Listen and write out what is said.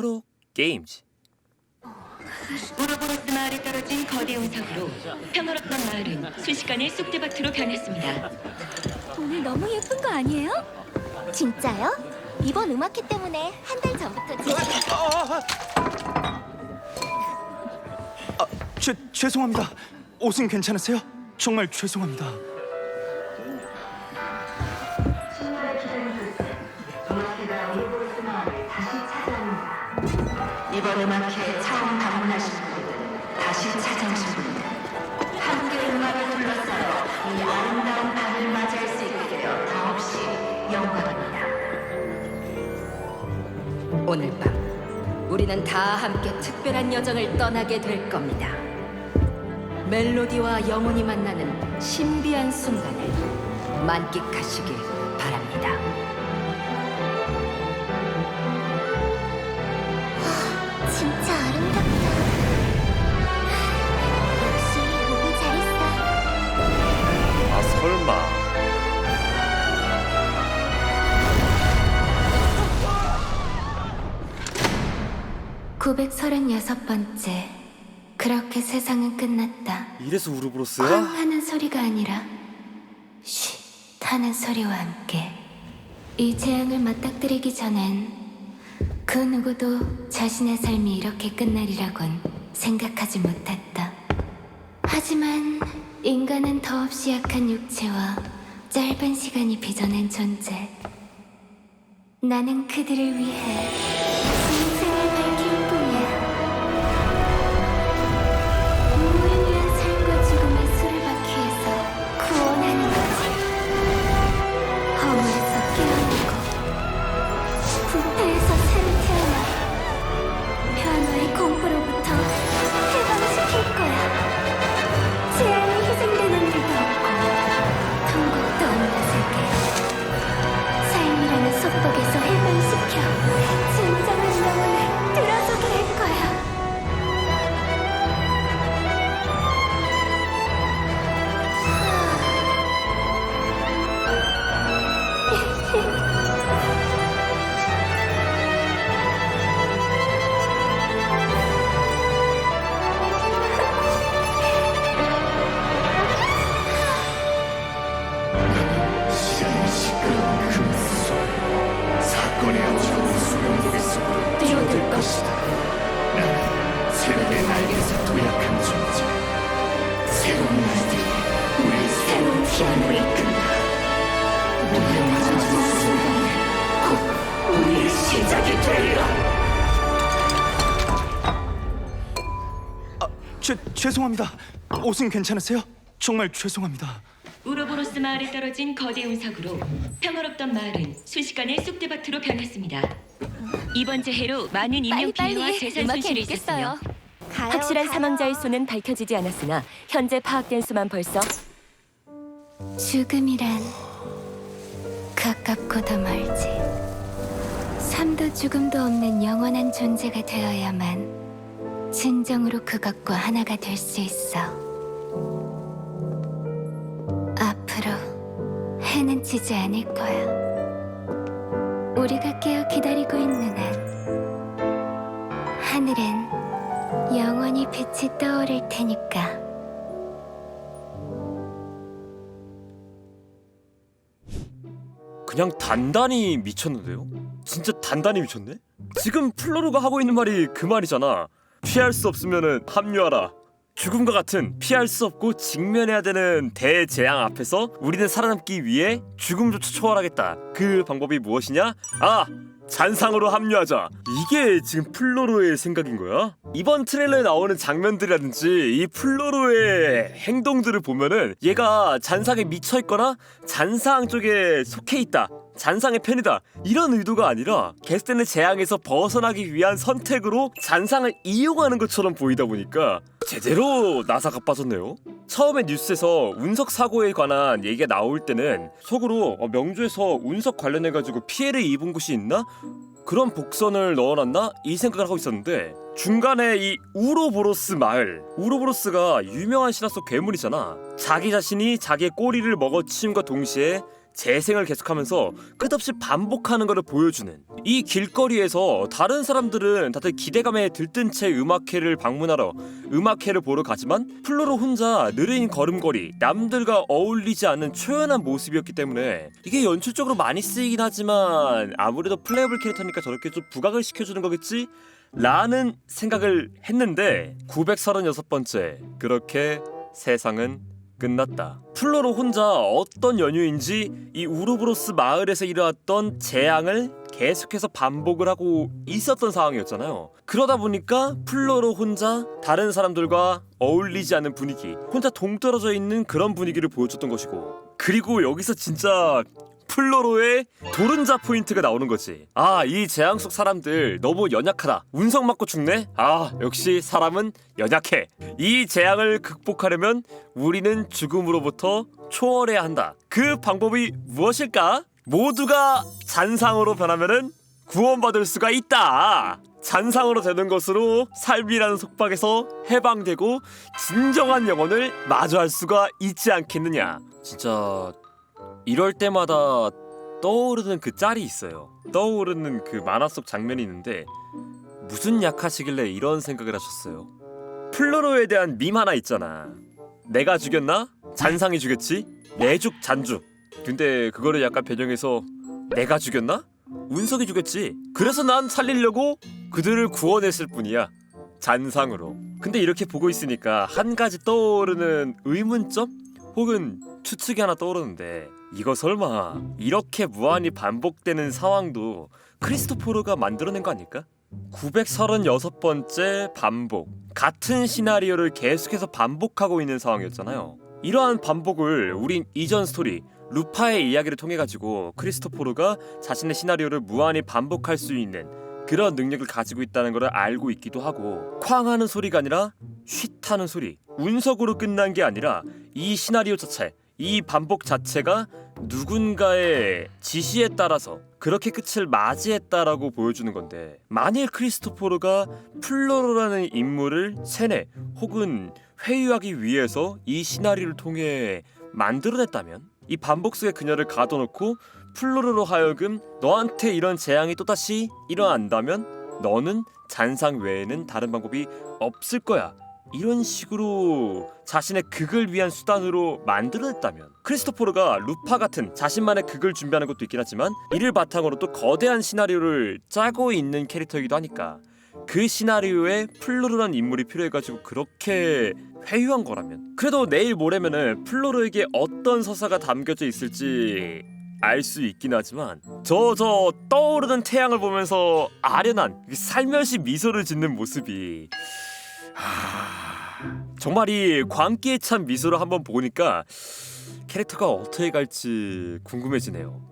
마크로 게임즈. 우로보로스 마을에 떨어진 거대 운석으로 평화롭던 마을은 순식간에 쑥대밭으로 변했습니다. 오늘 너무 예쁜 거 아니에요? 진짜요? 이번 음악회 때문에 한 달 전부터 지 아, 죄 죄송합니다. 옷은 괜찮으세요? 정말 죄송합니다. 처음 방문하신 분들, 다시 찾아오신 분들, 함께 음악을 둘러싸여 이 아름다운 밤을 맞이할 수 있게 되어 더없이 영광입니다. 오늘 밤, 우리는 다 함께 특별한 여정을 떠나게 될 겁니다. 멜로디와 영혼이 만나는 신비한 순간을 만끽하시길 바랍니다. 아름답다. 역시 오길 잘했어. 아 설마. (936 번째) 그렇게 세상은 끝났다 이래서 쾅 우르브로스야? 하는 소리가 아니라 쉿 하는 소리와 함께 이 재앙을 맞닥뜨리기 전엔 그 누구도 자신의 삶이 이렇게 끝나리라곤 생각하지 못했다. 하지만 인간은 더없이 약한 육체와 짧은 시간이 빚어낸 존재. 나는 그들을 위해 죄 죄송합니다. 옷은 괜찮으세요? 정말 죄송합니다. 우로보로스 마을에 떨어진 거대 운석으로 평화롭던 마을은 순식간에 쑥대밭으로 변했습니다. 이번 재해로 많은 인명 피해와 빨리 재산 음악회 손실이 있겠어요. 가요, 확실한 가요. 사망자의 수는 밝혀지지 않았으나 현재 파악된 수만 벌써 죽음이란 가깝고도 멀지. 삶도 죽음도 없는 영원한 존재가 되어야만 진정으로 그것과 하나가 될 수 있어. 앞으로 해는 지지 않을 거야. 우리가 깨어 기다리고 있는 한 하늘엔 영원히 빛이 떠오를 테니까. 그냥 단단히 미쳤는데요? 진짜 단단히 미쳤네? 지금 플로르가 하고 있는 말이 그 말이잖아. 피할 수 없으면은 합류하라. 죽음과 같은 피할 수 없고 직면해야 되는 대재앙 앞에서 우리는 살아남기 위해 죽음조차 초월하겠다. 그 방법이 무엇이냐? 아! 잔상으로 합류하자. 이게 지금 플로로의 생각인 거야? 이번 트레일러에 나오는 장면들이라든지 이 플로로의 행동들을 보면은 얘가 잔상에 미쳐 있거나 잔상 쪽에 속해 있다. 잔상의 편이다. 이런 의도가 아니라 게스트는 재앙에서 벗어나기 위한 선택으로 잔상을 이용하는 것처럼 보이다 보니까 제대로 나사가 빠졌네요. 처음에 뉴스에서 운석 사고에 관한 얘기가 나올 때는 속으로 어, 명주에서 운석 관련해 가지고 피해를 입은 곳이 있나? 그런 복선을 넣어놨나? 이 생각을 하고 있었는데 중간에 이 우로보로스 마을 우로보로스가 유명한 신화 속 괴물이잖아 자기 자신이 자기의 꼬리를 먹어치움과 동시에 재생을 계속하면서 끝없이 반복하는 것을 보여주는 이 길거리에서 다른 사람들은 다들 기대감에 들뜬 채 음악회를 방문하러 음악회를 보러 가지만 플로로 혼자 느린 걸음걸이 남들과 어울리지 않는 초연한 모습이었기 때문에 이게 연출적으로 많이 쓰이긴 하지만 아무래도 플레이어블 캐릭터니까 저렇게 좀 부각을 시켜주는 거겠지? 라는 생각을 했는데 936번째 그렇게 세상은 끝났다. 플로로 혼자 어떤 연유인지 이 우르브로스 마을에서 일어났던 재앙을 계속해서 반복을 하고 있었던 상황이었잖아요. 그러다 보니까 플로로 혼자 다른 사람들과 어울리지 않는 분위기, 혼자 동떨어져 있는 그런 분위기를 보여줬던 것이고, 그리고 여기서 진짜 플로로의 도른자 포인트가 나오는 거지. 아, 이 재앙 속 사람들 너무 연약하다. 운석 맞고 죽네? 아, 역시 사람은 연약해. 이 재앙을 극복하려면 우리는 죽음으로부터 초월해야 한다. 그 방법이 무엇일까? 모두가 잔상으로 변하면은 구원받을 수가 있다. 잔상으로 되는 것으로 삶이라는 속박에서 해방되고 진정한 영혼을 마주할 수가 있지 않겠느냐. 진짜 이럴 때마다 떠오르는 그 짤이 있어요. 떠오르는 그 만화 속 장면이 있는데 무슨 약하시길래 이런 생각을 하셨어요? 플로로에 대한 밈 하나 있잖아. 내가 죽였나? 잔상이 죽였지? 내죽 잔죽. 근데 그거를 약간 변형해서 내가 죽였나? 운석이 죽였지. 그래서 난 살리려고 그들을 구원했을 뿐이야. 잔상으로. 근데 이렇게 보고 있으니까 한 가지 떠오르는 의문점 혹은 추측이 하나 떠오르는데 이거 설마 이렇게 무한히 반복되는 상황도 크리스토포르가 만들어낸 거 아닐까? 936번째 반복. 같은 시나리오를 계속해서 반복하고 있는 상황이었잖아요. 이러한 반복을 우린 이전 스토리 루파의 이야기를 통해 가지고 크리스토포르가 자신의 시나리오를 무한히 반복할 수 있는 그런 능력을 가지고 있다는 것을 알고 있기도 하고 쾅 하는 소리가 아니라 쉿 하는 소리 운석으로 끝난 게 아니라 이 시나리오 자체 이 반복 자체가 누군가의 지시에 따라서 그렇게 끝을 맞이했다라고 보여주는 건데 만일 크리스토포르가 플로로라는 인물을 세뇌 혹은 회유하기 위해서 이 시나리오를 통해 만들어냈다면 이 반복 속의 그녀를 가둬놓고 플로로로 하여금 너한테 이런 재앙이 또다시 일어난다면 너는 잔상 외에는 다른 방법이 없을 거야. 이런 식으로 자신의 극을 위한 수단으로 만들어냈다면 크리스토포르가 루파 같은 자신만의 극을 준비하는 것도 있긴 하지만 이를 바탕으로 또 거대한 시나리오를 짜고 있는 캐릭터이기도 하니까 그 시나리오에 플로르란 인물이 필요해가지고 그렇게 회유한 거라면 그래도 내일 모레면은 플로르에게 어떤 서사가 담겨져 있을지 알 수 있긴 하지만 저저 떠오르는 태양을 보면서 아련한 살며시 미소를 짓는 모습이 하... 정말 이 광기에 찬 미소를 한번 보니까 캐릭터가 어떻게 갈지 궁금해지네요.